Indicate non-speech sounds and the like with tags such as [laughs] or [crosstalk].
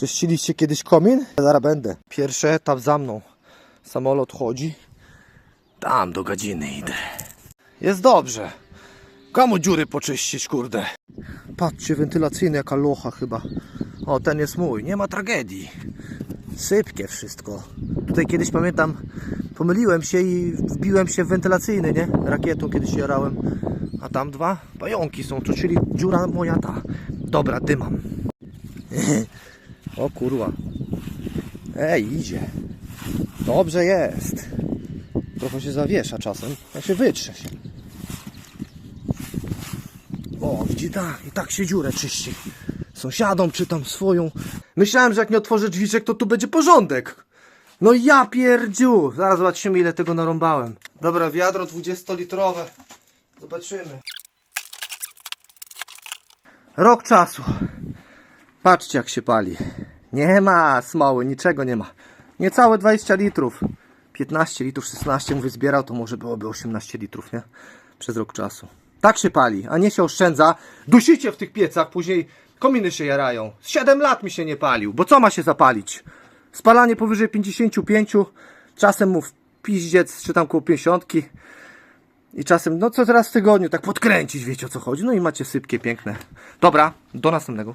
Czyściliście kiedyś komin? Zaraz będę. Pierwszy etap za mną. Samolot chodzi. Tam do godziny idę. Jest dobrze. Komu dziury poczyścić, kurde? Patrzcie, wentylacyjny jaka locha chyba. O, ten jest mój. Nie ma tragedii. Sypkie wszystko. Tutaj kiedyś pamiętam, pomyliłem się i wbiłem się w wentylacyjny, nie? Rakietą kiedyś jarałem. A tam dwa pająki są, to czyli dziura moja ta. Dobra, dymam. [laughs] o kurwa. Ej, idzie. Dobrze jest. Trochę się zawiesza czasem. Ja się wytrze się. O, widzi tak, i tak się dziurę czyści. Sąsiadom czytam swoją. Myślałem, że jak nie otworzę drzwiczek, to tu będzie porządek. No ja pierdziu. Zaraz zobaczymy, ile tego narąbałem. Dobra, wiadro 20-litrowe. Zobaczymy. Rok czasu. Patrzcie, jak się pali. Nie ma smoły, niczego nie ma. Niecałe 20 litrów. 15 litrów, 16 mówię zbierał, to może byłoby 18 litrów, nie? Przez rok czasu. Tak się pali, a nie się oszczędza. Dusicie w tych piecach, później kominy się jarają. Z 7 lat mi się nie palił, bo co ma się zapalić? Spalanie powyżej 55, czasem mu w piździec, czy tam koło 50. I czasem, no co teraz w tygodniu, tak podkręcić, wiecie o co chodzi. No i macie sypkie, piękne. Dobra, do następnego.